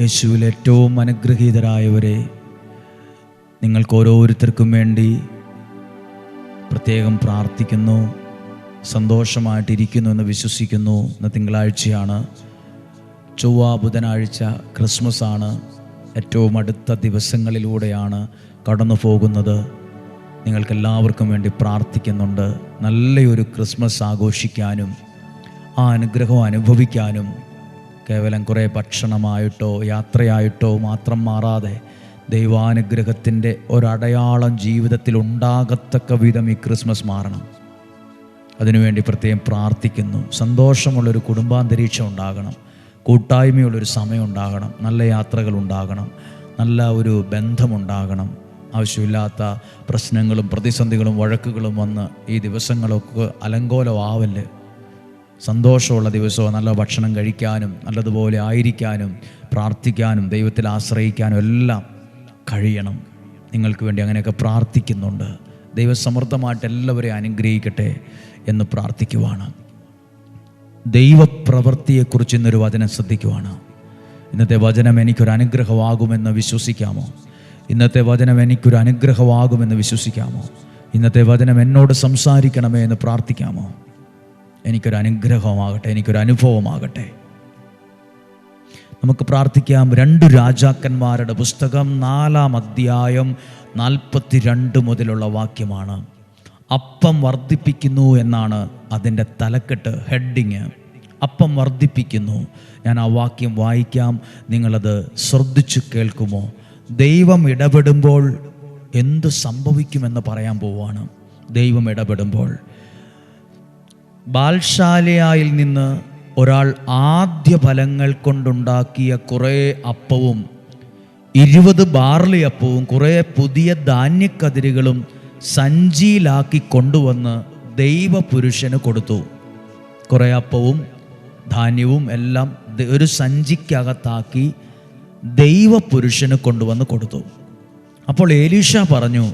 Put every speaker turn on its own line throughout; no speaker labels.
യേശുവിൽ ഏറ്റവും അനുഗ്രഹീതരായവരെ നിങ്ങൾക്ക് ഓരോരുത്തർക്കും വേണ്ടി പ്രത്യേകം പ്രാർത്ഥിക്കുന്നു സന്തോഷമായിട്ടിരിക്കുന്നു എന്ന് വിശ്വസിക്കുന്നു. ഇന്ന് തിങ്കളാഴ്ചയാണ് ചൊവ്വ ബുധനാഴ്ച ക്രിസ്മസ് ആണ് ഏറ്റവും അടുത്ത ദിവസങ്ങളിലൂടെയാണ് കടന്നു പോകുന്നത് നിങ്ങൾക്കെല്ലാവർക്കും വേണ്ടി പ്രാർത്ഥിക്കുന്നുണ്ട്. നല്ലൊരു ക്രിസ്മസ് ആഘോഷിക്കാനും ആ അനുഗ്രഹം അനുഭവിക്കാനും കേവലം കുറേ ഭക്ഷണമായിട്ടോ യാത്രയായിട്ടോ മാത്രം മാറാതെ ദൈവാനുഗ്രഹത്തിന്റെ ഒരടയാളം ജീവിതത്തിൽ ഉണ്ടാകത്തക്ക വിധം ഈ ക്രിസ്മസ് മാറണം. അതിനുവേണ്ടി പ്രത്യേകം പ്രാർത്ഥിക്കുന്നു. സന്തോഷമുള്ളൊരു കുടുംബാന്തരീക്ഷം ഉണ്ടാകണം. കൂട്ടായ്മയുള്ളൊരു സമയം ഉണ്ടാകണം. നല്ല യാത്രകൾ ഉണ്ടാകണം. നല്ല ഒരു ബന്ധമുണ്ടാകണം ആവശ്യമില്ലാത്ത പ്രശ്നങ്ങളും പ്രതിസന്ധികളും വഴക്കുകളും വന്ന് ഈ ദിവസങ്ങളൊക്കെ അലങ്കോലമാവല്ല്. സന്തോഷമുള്ള ദിവസവും നല്ല ഭക്ഷണം കഴിക്കാനും നല്ലതുപോലെ ആയിരിക്കാനും പ്രാർത്ഥിക്കാനും ദൈവത്തിൽ ആശ്രയിക്കാനും എല്ലാം കഴിയണം. നിങ്ങൾക്ക് വേണ്ടി അങ്ങനെയൊക്കെ പ്രാർത്ഥിക്കുന്നുണ്ട്. ദൈവസമൃദ്ധമായിട്ട് എല്ലാവരെയും അനുഗ്രഹിക്കട്ടെ എന്ന് പ്രാർത്ഥിക്കുവാണ്. ദൈവപ്രവൃത്തിയെക്കുറിച്ച് ഇന്നൊരു വചനം ശ്രദ്ധിക്കുവാണ്. ഇന്നത്തെ വചനം എനിക്കൊരു അനുഗ്രഹമാകുമെന്ന് വിശ്വസിക്കാമോ? ഇന്നത്തെ വചനം എനിക്കൊരു അനുഗ്രഹമാകുമെന്ന് വിശ്വസിക്കാമോ? ഇന്നത്തെ വചനം എന്നോട് സംസാരിക്കണമേ എന്ന് പ്രാർത്ഥിക്കാമോ? എനിക്കൊരു അനുഗ്രഹമാകട്ടെ എനിക്കൊരു അനുഭവമാകട്ടെ നമുക്ക് പ്രാർത്ഥിക്കാം. രണ്ടു രാജാക്കന്മാരുടെ പുസ്തകം നാലാം അധ്യായം നാൽപ്പത്തി രണ്ട് മുതലുള്ള വാക്യമാണ്. അപ്പം വർദ്ധിപ്പിക്കുന്നു എന്നാണ് അതിന്റെ തലക്കെട്ട് ഹെഡിങ്. അപ്പം വർദ്ധിപ്പിക്കുന്നു. ഞാൻ ആ വാക്യം വായിക്കാം. നിങ്ങളത് ശ്രദ്ധിച്ചു കേൾക്കുമോ? ദൈവം ഇടപെടുമ്പോൾ എന്ത് സംഭവിക്കുമെന്ന് പറയാൻ പോവാണ്. ദൈവം ഇടപെടുമ്പോൾ ബാൽശാലയായിൽ നിന്ന് ഒരാൾ ആദ്യ ഫലങ്ങൾ കൊണ്ടുണ്ടാക്കിയ കുറേ അപ്പവും ഇരുപത് ബാർലി അപ്പവും കുറേ പുതിയ ധാന്യക്കതിരുകളും സഞ്ചിയിലാക്കി കൊണ്ടുവന്ന് ദൈവപുരുഷന് കൊടുത്തു. കുറേ അപ്പവും ധാന്യവും എല്ലാം ഒരു സഞ്ചിക്കകത്താക്കി ദൈവപുരുഷന് കൊണ്ടുവന്ന് കൊടുത്തു. അപ്പോൾ ഏലീഷ പറഞ്ഞു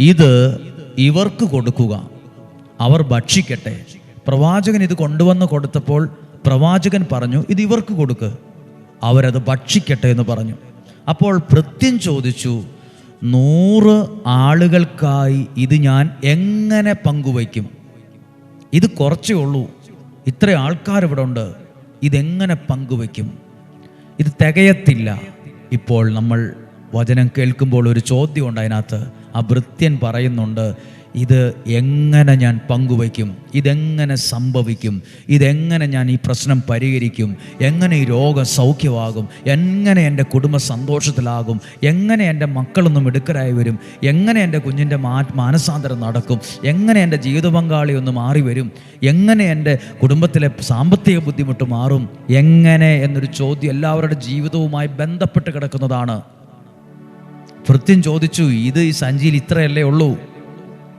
ഇത് ഇവർക്ക് കൊടുക്കുക. അവർ ഭക്ഷിക്കട്ടെ. പ്രവാചകൻ ഇത് കൊണ്ടുവന്ന് കൊടുത്തപ്പോൾ പ്രവാചകൻ പറഞ്ഞു ഇത് ഇവർക്ക് കൊടുക്ക്. അവരത് ഭക്ഷിക്കട്ടെ എന്ന് പറഞ്ഞു. അപ്പോൾ പ്രത്യം ചോദിച്ചു നൂറ് ആളുകൾക്കായി ഇത് ഞാൻ എങ്ങനെ പങ്കുവയ്ക്കും? ഇത് കുറച്ചേ ഉള്ളൂ. ഇത്ര ആൾക്കാർ ഇവിടെ ഉണ്ട്. ഇതെങ്ങനെ പങ്കുവയ്ക്കും? ഇത് തികയത്തില്ല. ഇപ്പോൾ നമ്മൾ വചനം കേൾക്കുമ്പോൾ ഒരു ചോദ്യമുണ്ട് അതിനകത്ത്. ആ ഭൃത്യൻ പറയുന്നുണ്ട് ഇത് എങ്ങനെ ഞാൻ പങ്കുവയ്ക്കും? ഇതെങ്ങനെ സംഭവിക്കും? ഇതെങ്ങനെ ഞാൻ ഈ പ്രശ്നം പരിഹരിക്കും? എങ്ങനെ ഈ രോഗം സൗഖ്യമാകും? എങ്ങനെ എന്റെ കുടുംബ സന്തോഷത്തിലാകും? എങ്ങനെ എന്റെ മക്കളൊന്നും മിടുക്കരായി വരും? എങ്ങനെ എന്റെ കുഞ്ഞിന്റെ മാ മാനസാന്തരം നടക്കും? എങ്ങനെ എന്റെ ജീവിത പങ്കാളി ഒന്ന് മാറി വരും? എങ്ങനെ എന്റെ കുടുംബത്തിലെ സാമ്പത്തിക ബുദ്ധിമുട്ട് മാറും? എങ്ങനെ എന്നൊരു ചോദ്യം എല്ലാവരുടെ ജീവിതവുമായി ബന്ധപ്പെട്ട് കിടക്കുന്നതാണ്. ഭൃത്യം ചോദിച്ചു ഇത് ഈ സഞ്ചിയിൽ ഇത്രയല്ലേ ഉള്ളൂ?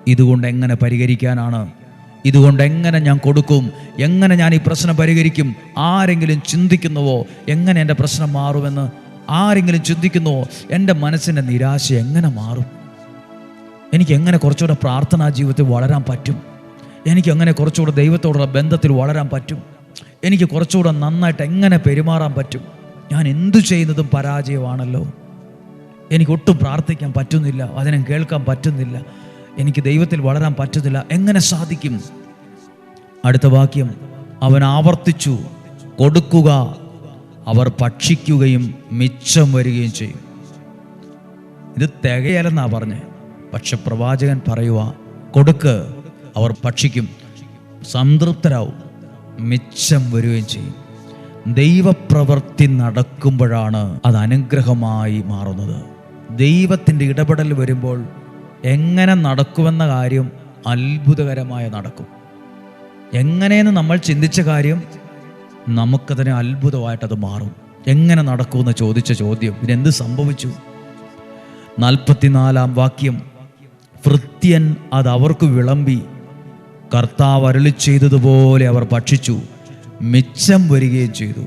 ഇതുകൊണ്ട് എങ്ങനെ പരിഹരിക്കാനാണ്? ഇതുകൊണ്ട് എങ്ങനെ ഞാൻ കൊടുക്കും? എങ്ങനെ ഞാൻ ഈ പ്രശ്നം പരിഹരിക്കും? ആരെങ്കിലും ചിന്തിക്കുന്നുവോ? എങ്ങനെ എന്റെ പ്രശ്നം മാറുമെന്ന്? ആരെങ്കിലും ചിന്തിക്കുന്നുവോ? എന്റെ മനസ്സിന്റെ നിരാശ എങ്ങനെ മാറും? എനിക്ക് എങ്ങനെ കുറച്ചുകൂടെ പ്രാർത്ഥനാ ജീവിതത്തിൽ വളരാൻ പറ്റും? എനിക്ക് എങ്ങനെ കുറച്ചുകൂടെ ദൈവത്തോടുള്ള ബന്ധത്തിൽ വളരാൻ പറ്റും? എനിക്ക് കുറച്ചുകൂടെ നന്നായിട്ട് എങ്ങനെ പെരുമാറാൻ പറ്റും? ഞാൻ എന്തു ചെയ്യുന്നതും പരാജയമാണല്ലോ. എനിക്കൊട്ടും പ്രാർത്ഥിക്കാൻ പറ്റുന്നില്ല. വചനം കേൾക്കാൻ പറ്റുന്നില്ല. എനിക്ക് ദൈവത്തിൽ വളരാൻ പറ്റത്തില്ല. എങ്ങനെ സാധിക്കും? അടുത്ത വാക്യം. അവൻ ആവർത്തിച്ചു. കൊടുക്കുക. അവർ ഭക്ഷിക്കുകയും മിച്ചം വരികയും ചെയ്യും. ഇത് തികയലെന്നാ പറഞ്ഞേ. പക്ഷെ പ്രവാചകൻ പറയുക കൊടുക്ക്. അവർ ഭക്ഷിക്കും. സംതൃപ്തരാവും. മിച്ചം വരികയും ചെയ്യും. ദൈവപ്രവൃത്തി നടക്കുമ്പോഴാണ് അത് അനുഗ്രഹമായി മാറുന്നത്. ദൈവത്തിന്റെ ഇടപെടൽ വരുമ്പോൾ എങ്ങനെ നടക്കുമെന്ന കാര്യം അത്ഭുതകരമായ നടക്കും. എങ്ങനെയെന്ന് നമ്മൾ ചിന്തിച്ച കാര്യം നമുക്കതിനെ അത്ഭുതമായിട്ടത് മാറും. എങ്ങനെ നടക്കുമെന്ന് ചോദിച്ച ചോദ്യം ഇതിനെന്ത് സംഭവിച്ചു? നാൽപ്പത്തിനാലാം വാക്യം ഭൃത്യൻ അത് അവർക്ക് വിളമ്പി കർത്താവ് അരളി ചെയ്തതുപോലെ അവർ ഭക്ഷിച്ചു മിച്ചം വരികയും ചെയ്തു.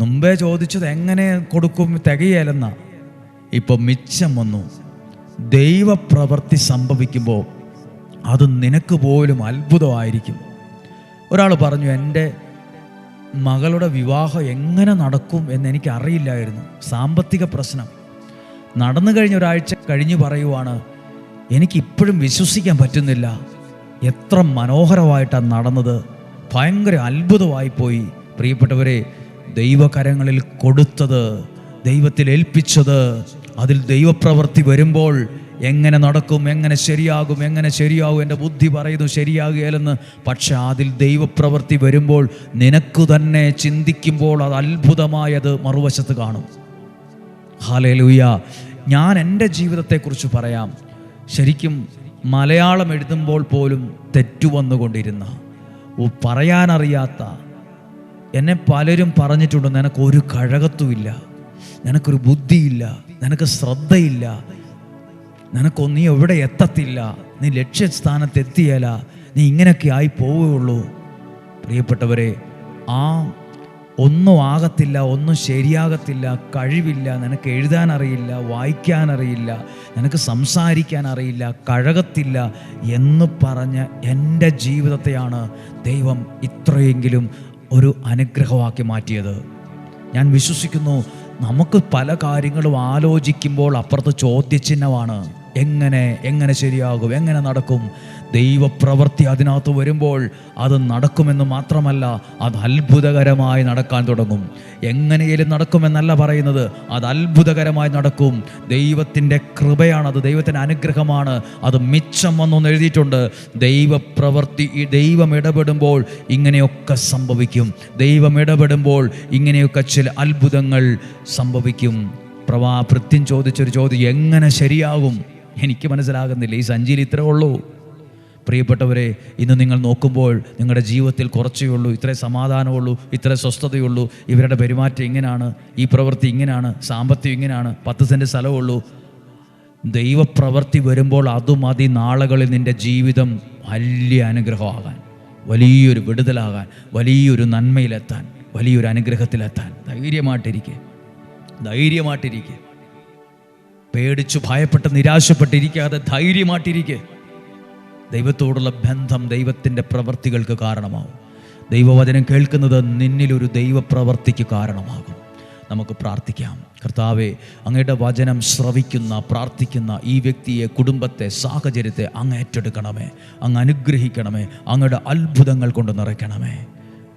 മുമ്പേ ചോദിച്ചത് എങ്ങനെ കൊടുക്കും തികയല്ലെന്ന ഇപ്പം മിച്ചം വന്നു. ദൈവപ്രവൃത്തി സംഭവിക്കുമ്പോൾ അത് നിനക്ക് പോലും അത്ഭുതമായിരിക്കും. ഒരാൾ പറഞ്ഞു എന്റെ മകളുടെ വിവാഹം എങ്ങനെ നടക്കും എന്ന് എനിക്ക് അറിയില്ലായിരുന്നു സാമ്പത്തിക പ്രശ്നം. നടന്നു കഴിഞ്ഞ ഒരാഴ്ച കഴിഞ്ഞു പറയുവാണ് എനിക്കിപ്പോഴും വിശ്വസിക്കാൻ പറ്റുന്നില്ല. എത്ര മനോഹരമായിട്ടാണ് നടന്നത്. ഭയങ്കര അത്ഭുതമായിപ്പോയി പ്രിയപ്പെട്ടവരെ ദൈവകരങ്ങളിൽ കൊടുത്തത് ദൈവത്തിൽ ഏൽപ്പിച്ചത് അതിൽ ദൈവപ്രവൃത്തി വരുമ്പോൾ എങ്ങനെ നടക്കും എങ്ങനെ ശരിയാകും എങ്ങനെ ശരിയാകും എന്റെ ബുദ്ധി പറയുന്നു ശരിയാകുകയില്ലെന്ന്. പക്ഷെ അതിൽ ദൈവപ്രവൃത്തി വരുമ്പോൾ നിനക്ക് തന്നെ ചിന്തിക്കുമ്പോൾ അത് അത്ഭുതമായത് മറുവശത്ത് കാണും. ഹാലയിലൂയ ഞാൻ എന്റെ ജീവിതത്തെക്കുറിച്ച് പറയാം. ശരിക്കും മലയാളം എഴുതുമ്പോൾ പോലും തെറ്റുവന്നുകൊണ്ടിരുന്ന ഉ- പറയാനറിയാത്ത എന്നെ പലരും പറഞ്ഞിട്ടുണ്ട് ഒരു കഴകത്തുമില്ല. നിനക്കൊരു ബുദ്ധിയില്ല നിനക്ക് ശ്രദ്ധയില്ല നിനക്കൊ നീ എവിടെ എത്തത്തില്ല നീ ലക്ഷ്യസ്ഥാനത്ത് എത്തിയല്ല നീ ഇങ്ങനെയൊക്കെ ആയി പോവുകയുള്ളൂ. പ്രിയപ്പെട്ടവരെ ആ ഒന്നും ആകത്തില്ല ഒന്നും ശരിയാകത്തില്ല കഴിവില്ല നിനക്ക് എഴുതാൻ അറിയില്ല വായിക്കാൻ അറിയില്ല നിനക്ക് സംസാരിക്കാൻ അറിയില്ല കഴകത്തില്ല എന്ന് പറഞ്ഞ എന്റെ ജീവിതത്തെയാണ് ദൈവം ഇത്രയെങ്കിലും ഒരു അനുഗ്രഹമാക്കി മാറ്റിയത്. ഞാൻ വിശ്വസിക്കുന്നു നമുക്ക് പല കാര്യങ്ങളും ആലോചിക്കുമ്പോൾ അപ്പുറത്ത് ചോദ്യചിഹ്നമാണ്. എങ്ങനെ എങ്ങനെ ശരിയാകും എങ്ങനെ നടക്കും? ദൈവപ്രവൃത്തി അതിനകത്ത് വരുമ്പോൾ അത് നടക്കുമെന്ന് മാത്രമല്ല അത് അത്ഭുതകരമായി നടക്കാൻ തുടങ്ങും. എങ്ങനെയും നടക്കുമെന്നല്ല പറയുന്നത് അത് അത്ഭുതകരമായി നടക്കും. ദൈവത്തിന്റെ കൃപയാണത് ദൈവത്തിന്റെ അനുഗ്രഹമാണ്. അത് മിച്ചം വന്നൊന്ന് എഴുതിയിട്ടുണ്ട്. ദൈവപ്രവൃത്തി ദൈവം ഇടപെടുമ്പോൾ ഇങ്ങനെയൊക്കെ സംഭവിക്കും. ദൈവം ഇടപെടുമ്പോൾ ഇങ്ങനെയൊക്കെ ചില അത്ഭുതങ്ങൾ സംഭവിക്കും. പ്രവാ ഭൃത്യം ചോദിച്ചൊരു ചോദ്യം എങ്ങനെ ശരിയാകും? എനിക്ക് മനസ്സിലാകുന്നില്ല. ഈ സഞ്ചിയിൽ ഇത്രേ ഉള്ളൂ. പ്രിയപ്പെട്ടവരെ ഇന്ന് നിങ്ങൾ നോക്കുമ്പോൾ നിങ്ങളുടെ ജീവിതത്തിൽ കുറച്ചേ ഉള്ളൂ ഇത്രേ സമാധാനമുള്ളൂ ഇത്ര സ്വസ്ഥതയുള്ളൂ. ഇവരുടെ പെരുമാറ്റം ഇങ്ങനെയാണ് ഈ പ്രവൃത്തി ഇങ്ങനെയാണ് സാമ്പത്തികം ഇങ്ങനെയാണ് പത്ത് സെന്റ് സ്ഥലമുള്ളൂ ദൈവപ്രവൃത്തി വരുമ്പോൾ അതും മതി നാളുകളിൽ നിന്റെ ജീവിതം വലിയ അനുഗ്രഹമാകാൻ വലിയൊരു വിടുതലാകാൻ വലിയൊരു നന്മയിലെത്താൻ വലിയൊരു അനുഗ്രഹത്തിലെത്താൻ. ധൈര്യമായിട്ടിരിക്കുക ധൈര്യമായിട്ടിരിക്കെ. പേടിച്ചു ഭയപ്പെട്ട് നിരാശപ്പെട്ടിരിക്കാതെ ധൈര്യമായിട്ടിരിക്കെ. ദൈവത്തോടുള്ള ബന്ധം ദൈവത്തിന്റെ പ്രവൃത്തികൾക്ക് കാരണമാവും. ദൈവവചനം കേൾക്കുന്നത് നിന്നിലൊരു ദൈവപ്രവൃത്തിക്ക് കാരണമാകും. നമുക്ക് പ്രാർത്ഥിക്കാം. കർത്താവെ അങ്ങയുടെ വചനം ശ്രവിക്കുന്ന പ്രാർത്ഥിക്കുന്ന ഈ വ്യക്തിയെ കുടുംബത്തെ സാഹചര്യത്തെ അങ്ങ് ഏറ്റെടുക്കണമേ. അങ്ങ് അനുഗ്രഹിക്കണമേ. അങ്ങയുടെ അത്ഭുതങ്ങൾ കൊണ്ട് നിറയ്ക്കണമേ.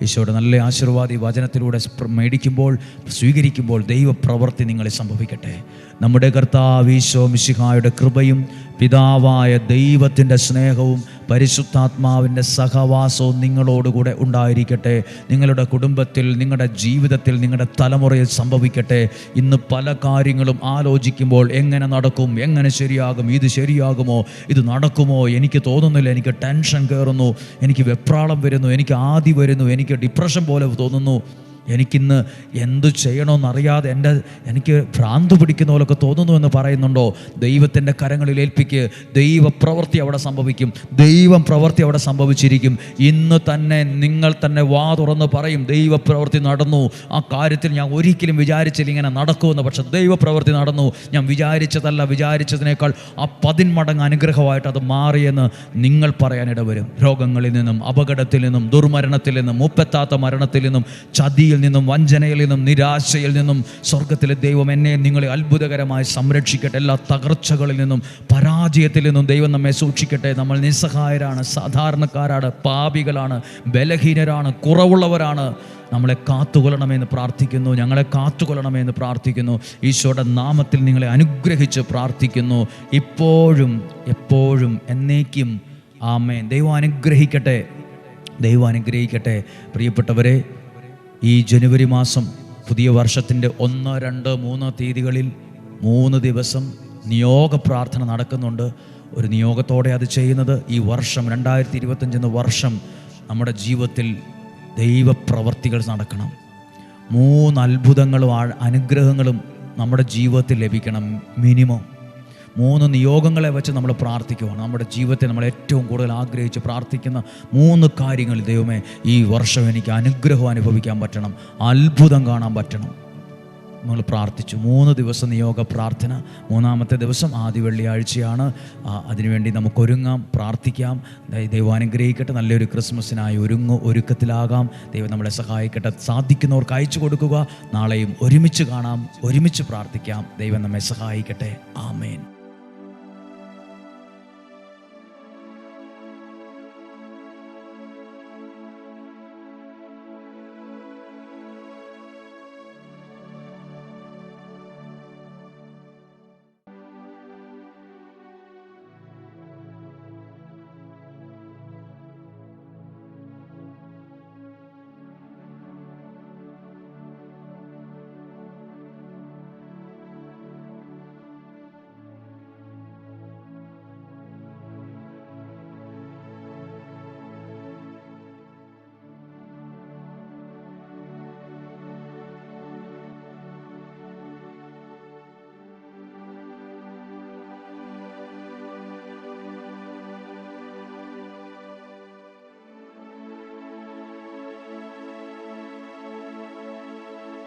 ഈശോയുടെ നല്ല ആശീർവാദി വചനത്തിലൂടെ മേടിക്കുമ്പോൾ സ്വീകരിക്കുമ്പോൾ ദൈവപ്രവൃത്തി നിങ്ങളെ സംഭവിക്കട്ടെ. നമ്മുടെ കർത്താവ് ഈശോ മിശിഹായുടെ കൃപയും പിതാവായ ദൈവത്തിന്റെ സ്നേഹവും പരിശുദ്ധാത്മാവിന്റെ സഹവാസവും നിങ്ങളോടുകൂടെ ഉണ്ടായിരിക്കട്ടെ. നിങ്ങളുടെ കുടുംബത്തിൽ നിങ്ങളുടെ ജീവിതത്തിൽ നിങ്ങളുടെ തലമുറയിൽ സംഭവിക്കട്ടെ. ഇന്ന് പല കാര്യങ്ങളും ആലോചിക്കുമ്പോൾ എങ്ങനെ നടക്കും എങ്ങനെ ശരിയാകും ഇത് ശരിയാകുമോ ഇത് നടക്കുമോ എനിക്ക് തോന്നുന്നില്ല എനിക്ക് ടെൻഷൻ കയറുന്നു എനിക്ക് വെപ്രാളം വരുന്നു എനിക്ക് ആദി വരുന്നു എനിക്ക് ഡിപ്രഷൻ പോലെ തോന്നുന്നു. എനിക്കിന്ന് എന്തു ചെയ്യണമെന്നറിയാതെ എന്റെ എനിക്ക് ഭ്രാന്ത് പിടിക്കുന്ന പോലൊക്കെ തോന്നുന്നു എന്ന് പറയുന്നുണ്ടോ? ദൈവത്തിന്റെ കരങ്ങളിൽ ഏൽപ്പിക്ക്. ദൈവപ്രവൃത്തി അവിടെ സംഭവിക്കും. ദൈവം പ്രവൃത്തി അവിടെ സംഭവിച്ചിരിക്കും. ഇന്ന് തന്നെ നിങ്ങൾ തന്നെ വാ തുറന്ന് പറയും ദൈവപ്രവൃത്തി നടന്നു. ആ കാര്യത്തിൽ ഞാൻ ഒരിക്കലും വിചാരിച്ചില്ല ഇങ്ങനെ നടക്കുമെന്ന്. പക്ഷെ ദൈവപ്രവൃത്തി നടന്നു. ഞാൻ വിചാരിച്ചതല്ല വിചാരിച്ചതിനേക്കാൾ ആ പതിന്മടങ്ങ് അനുഗ്രഹമായിട്ട് അത് മാറിയെന്ന് നിങ്ങൾ പറയാനിടവരും. രോഗങ്ങളിൽ നിന്നും അപകടത്തിൽ നിന്നും ദുർമരണത്തിൽ നിന്നും മുപ്പത്താത്ത മരണത്തിൽ നിന്നും ചതിയിൽ നിന്നും വഞ്ചനയിൽ നിന്നും നിരാശയിൽ നിന്നും സ്വർഗത്തിലെ ദൈവം എന്നെ നിങ്ങളെ അത്ഭുതകരമായി സംരക്ഷിക്കട്ടെ. എല്ലാ തകർച്ചകളിൽ നിന്നും പരാജയത്തിൽ നിന്നും ദൈവം നമ്മെ സൂക്ഷിക്കട്ടെ. നമ്മൾ നിസ്സഹായരാണ് സാധാരണക്കാരാണ് പാപികളാണ് ബലഹീനരാണ് കുറവുള്ളവരാണ്. നമ്മളെ കാത്തുകൊള്ളണമെന്ന് പ്രാർത്ഥിക്കുന്നു ഞങ്ങളെ കാത്തുകൊള്ളണമെന്ന് പ്രാർത്ഥിക്കുന്നു. ഈശോയുടെ നാമത്തിൽ നിങ്ങളെ അനുഗ്രഹിച്ച് പ്രാർത്ഥിക്കുന്നു. ഇപ്പോഴും എപ്പോഴും എന്നേക്കും ആമേൻ. ദൈവം അനുഗ്രഹിക്കട്ടെ. ദൈവം അനുഗ്രഹിക്കട്ടെ. പ്രിയപ്പെട്ടവരെ ഈ ജനുവരി മാസം പുതിയ വർഷത്തിന്റെ ഒന്ന് രണ്ട് മൂന്ന് തീയതികളിൽ മൂന്ന് ദിവസം നിയോഗ പ്രാർത്ഥന നടക്കുന്നുണ്ട്. ഒരു നിയോഗത്തോടെ അത് ചെയ്യുന്നത് ഈ വർഷം രണ്ടായിരത്തി ഇരുപത്തഞ്ചെന്ന വർഷം നമ്മുടെ ജീവിതത്തിൽ ദൈവപ്രവർത്തികൾ നടക്കണം. മൂന്ന് അത്ഭുതങ്ങളും അനുഗ്രഹങ്ങളും നമ്മുടെ ജീവിതത്തിൽ ലഭിക്കണം. മിനിമം. മൂന്ന് നിയോഗങ്ങളെ വെച്ച് നമ്മൾ പ്രാർത്ഥിക്കുവാണ്. നമ്മുടെ ജീവിതത്തെ നമ്മൾ ഏറ്റവും കൂടുതൽ ആഗ്രഹിച്ച് പ്രാർത്ഥിക്കുന്ന മൂന്ന് കാര്യങ്ങൾ ദൈവമേ ഈ വർഷം എനിക്ക് അനുഗ്രഹം അനുഭവിക്കാൻ പറ്റണം അത്ഭുതം കാണാൻ പറ്റണം. നമ്മൾ പ്രാർത്ഥിച്ചു. മൂന്ന് ദിവസം നിയോഗ പ്രാർത്ഥന മൂന്നാമത്തെ ദിവസം ആദ്യ വെള്ളിയാഴ്ചയാണ്. അതിനുവേണ്ടി നമുക്കൊരുങ്ങാം പ്രാർത്ഥിക്കാം. ദൈവം അനുഗ്രഹിക്കട്ടെ. നല്ലൊരു ക്രിസ്മസിനായി ഒരുങ്ങ ഒരുക്കത്തിലാകാം. ദൈവം നമ്മളെ സഹായിക്കട്ടെ. സാധിക്കുന്നവർക്ക് അയച്ചു കൊടുക്കുക. നാളെയും ഒരുമിച്ച് കാണാം ഒരുമിച്ച് പ്രാർത്ഥിക്കാം. ദൈവം നമ്മെ സഹായിക്കട്ടെ. ആമേൻ.